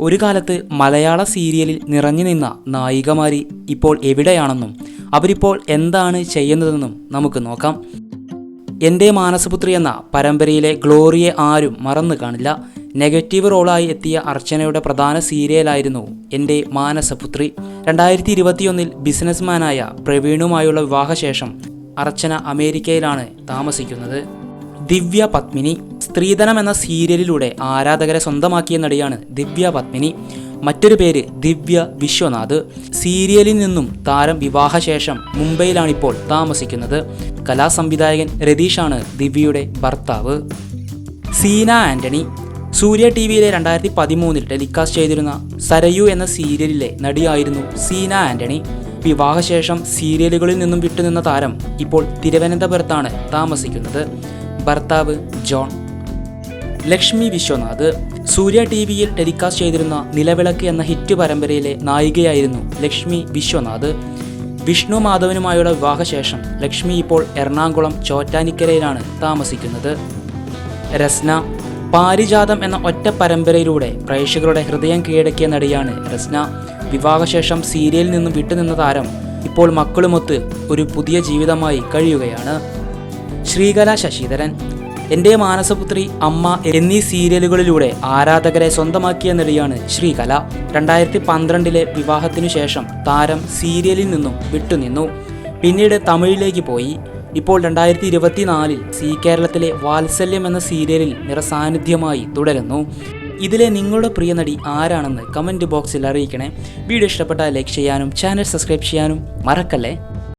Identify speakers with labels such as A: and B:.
A: ഒരു കാലത്ത് മലയാള സീരിയലിൽ നിറഞ്ഞു നിന്ന നായികമാരി ഇപ്പോൾ എവിടെയാണെന്നും അവരിപ്പോൾ എന്താണ് ചെയ്യുന്നതെന്നും നമുക്ക് നോക്കാം. എന്റെ മാനസപുത്രി എന്ന പരമ്പരയിലെ ഗ്ലോറിയെ ആരും മറന്നു കാണില്ല. നെഗറ്റീവ് റോളായി എത്തിയ അർച്ചനയുടെ പ്രധാന സീരിയലായിരുന്നു എന്റെ മാനസപുത്രി. രണ്ടായിരത്തി ഇരുപത്തിയൊന്നിൽ ബിസിനസ്മാനായ പ്രവീണുമായുള്ള വിവാഹശേഷം അർച്ചന അമേരിക്കയിലാണ് താമസിക്കുന്നത്. ദിവ്യ പത്മിനി. സ്ത്രീധനം എന്ന സീരിയലിലൂടെ ആരാധകരെ സ്വന്തമാക്കിയ നടിയാണ് ദിവ്യ പത്മിനി. മറ്റൊരു പേര് ദിവ്യ വിശ്വനാഥ്. സീരിയലിൽ നിന്നും താരം വിവാഹശേഷം മുംബൈയിലാണിപ്പോൾ താമസിക്കുന്നത്. കലാസംവിധായകൻ രതീഷാണ് ദിവ്യയുടെ ഭർത്താവ്. സീന ആന്റണി. സൂര്യ ടി വിയിലെ രണ്ടായിരത്തി പതിമൂന്നിൽ ടെലികാസ്റ്റ് ചെയ്തിരുന്ന സരയു എന്ന സീരിയലിലെ നടിയായിരുന്നു സീന ആന്റണി. വിവാഹശേഷം സീരിയലുകളിൽ നിന്നും വിട്ടുനിന്ന താരം ഇപ്പോൾ തിരുവനന്തപുരത്താണ് താമസിക്കുന്നത്. ഭർത്താവ് ജോൺ. ലക്ഷ്മി വിശ്വനാഥ് സൂര്യ ടി വിയിൽ ടെലികാസ്റ്റ് ചെയ്തിരുന്ന നിലവിളക്ക് എന്ന ഹിറ്റ് പരമ്പരയിലെ നായികയായിരുന്നു ലക്ഷ്മി വിശ്വനാഥ്. വിഷ്ണു മാധവനുമായുള്ള വിവാഹശേഷം ലക്ഷ്മി ഇപ്പോൾ എറണാകുളം ചോറ്റാനിക്കരയിലാണ് താമസിക്കുന്നത്. രസ്ന പാരിജാതം എന്ന ഒറ്റ പരമ്പരയിലൂടെ പ്രേക്ഷകരുടെ ഹൃദയം കീഴടക്കിയ നടിയാണ് രസ്ന. വിവാഹശേഷം സീരിയലിൽ നിന്നും വിട്ടുനിന്ന താരം ഇപ്പോൾ മക്കളുമൊത്ത് ഒരു പുതിയ ജീവിതമായി കഴിയുകയാണ്. ശ്രീകല ശശിധരൻ എന്റെ മാനസപുത്രി അമ്മ എന്നീ സീരിയലുകളിലൂടെ ആരാധകരെ സ്വന്തമാക്കിയ നടിയാണ് ശ്രീകല. രണ്ടായിരത്തി പന്ത്രണ്ടിലെ വിവാഹത്തിനു ശേഷം താരം സീരിയലിൽ നിന്നും വിട്ടുനിന്നു. പിന്നീട് തമിഴിലേക്ക് പോയി. ഇപ്പോൾ രണ്ടായിരത്തി ഇരുപത്തിനാലിൽ സി കേരളത്തിലെ വാത്സല്യം എന്ന സീരിയലിൽ നിറസാന്നിധ്യമായി തുടരുന്നു. ഇതിലെ നിങ്ങളുടെ പ്രിയ നടി ആരാണെന്ന് കമന്റ് ബോക്സിൽ അറിയിക്കണേ. വീഡിയോ ഇഷ്ടപ്പെട്ടാൽ ലൈക്ക് ചെയ്യാനും ചാനൽ സബ്സ്ക്രൈബ് ചെയ്യാനും മറക്കല്ലേ?